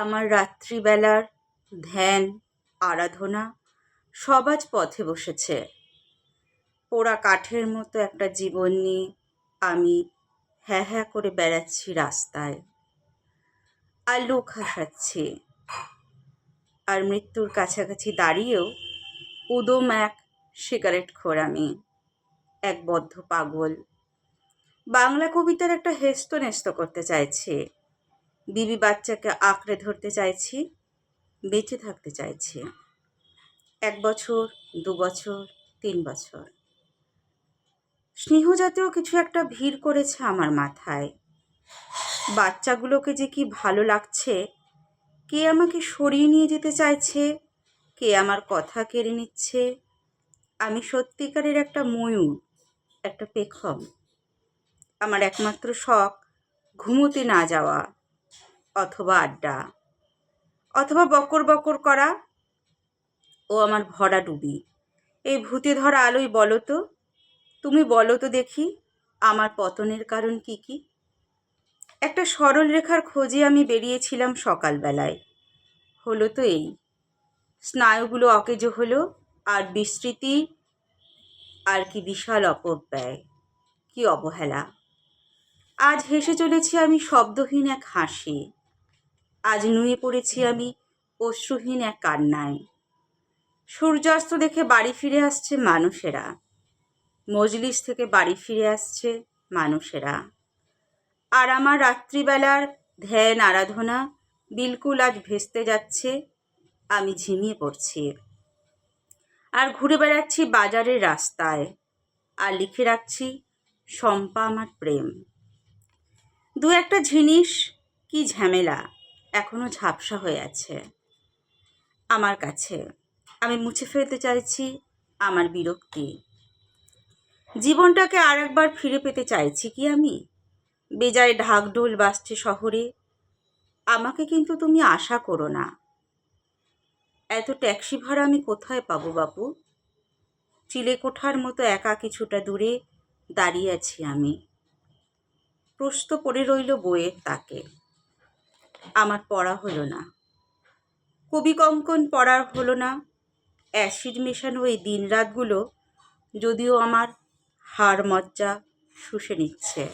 আমার রাত্রিবেলার ধ্যান, আরাধনা সব আজ পথে বসেছে। পোড়া কাঠের মতো একটা জীবন নিয়ে আমি হ্যাঁ হ্যাঁ করে বেড়াচ্ছি রাস্তায়। আর লোক হাসাচ্ছি। আর মৃত্যুর কাছাকাছি দাঁড়িয়েও উদম এক সিগারেট খোর আমি, এক বদ্ধ পাগল। বাংলা কবিতার একটা হেস্ত নেস্ত করতে চাইছে। বিবি বাচ্চাকে আঁকড়ে ধরতে চাইছি, বেঁচে থাকতে চাইছি। এক বছর, দু বছর, তিন বছর। স্নেহ জাতীয় কিছু একটা ভিড় করেছে আমার মাথায়। বাচ্চাগুলোকে যে কি ভালো লাগছে, কে আমাকে সরিয়ে নিয়ে যেতে চাইছে, কে আমার কথা কেড়ে নিচ্ছে, আমি সত্যিকারের একটা ময়ূর, একটা পেখম। আমার একমাত্র শখ, ঘুমোতে না যাওয়া। অথবা আড্ডা, অথবা বকর বকর করা। ও আমার ভরা ডুবি এই ভূতে ধরা আলোয় বলো তো, তুমি বলো তো দেখি আমার পতনের কারণ কি কি? একটা সরল রেখার খোঁজে আমি বেরিয়েছিলাম সকালবেলায়। হলো তো এই। স্নায়ুগুলো অকেজ হলো, আর বিস্তৃতি, আর কি বিশাল অপব্যয় কি অবহেলা। আজ হেসে চলেছি আমি শব্দহীন এক হাসি। আজ নুয়ে পড়েছি আমি অশ্রুহীন এক কান্নায়। সূর্যাস্ত দেখে বাড়ি ফিরে আসছে মানুষেরা। মজলিস থেকে বাড়ি ফিরে আসছে মানুষেরা। আর আমার রাত্রিবেলার ধ্যান আরাধনা বিলকুল আজ ভেস্তে যাচ্ছে, আমি ঝিমিয়ে পড়ছি। আর ঘুরে বেড়াচ্ছি বাজারের রাস্তায়, আর লিখে রাখছি শম্পা আমার প্রেম। দু একটা জিনিস, কি ঝামেলা। এখনও ঝাপসা হয়ে আছে। আমার কাছে। আমি মুছে ফেলতে চাইছি আমার বিরক্তি। জীবনটাকে আরেকবার ফিরে পেতে চাইছি কি আমি? বেজায় ঢাকঢোল বাসছে শহরে। আমাকে কিন্তু তুমি আশা করো না। এত ট্যাক্সি ভাড়া আমি কোথায় পাবো বাপু? চিলেকোঠার মতো একা কিছুটা দূরে দাঁড়িয়ে আছি আমি। প্রস্ত পড়ে রইল বইয়ের তাকে। আমার পড়া হলো না। কবি কঙ্কন পড়ার হলো না। অ্যাসিড মেশানো এই দিনরাতগুলো যদিও আমার হাড় মজ্জা শুষে নিচ্ছে।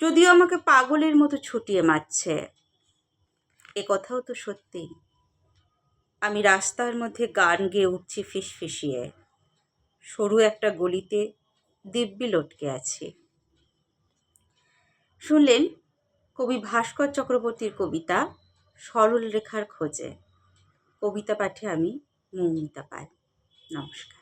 যদিও আমাকে পাগলের মতো ছুটিয়ে মারছে। এ কথাও তো সত্যি। আমি রাস্তার মধ্যে গান গেয়ে উঠছি ফিসফিসিয়ে। সরু একটা গলিতে দিব্যি লটকে আছি। শুনলেন কবি ভাস্কর চক্রবর্তীর কবিতা সরল রেখার খোঁজে। কবিতা পাঠে আমি মৌমিতা পাই নমস্কার।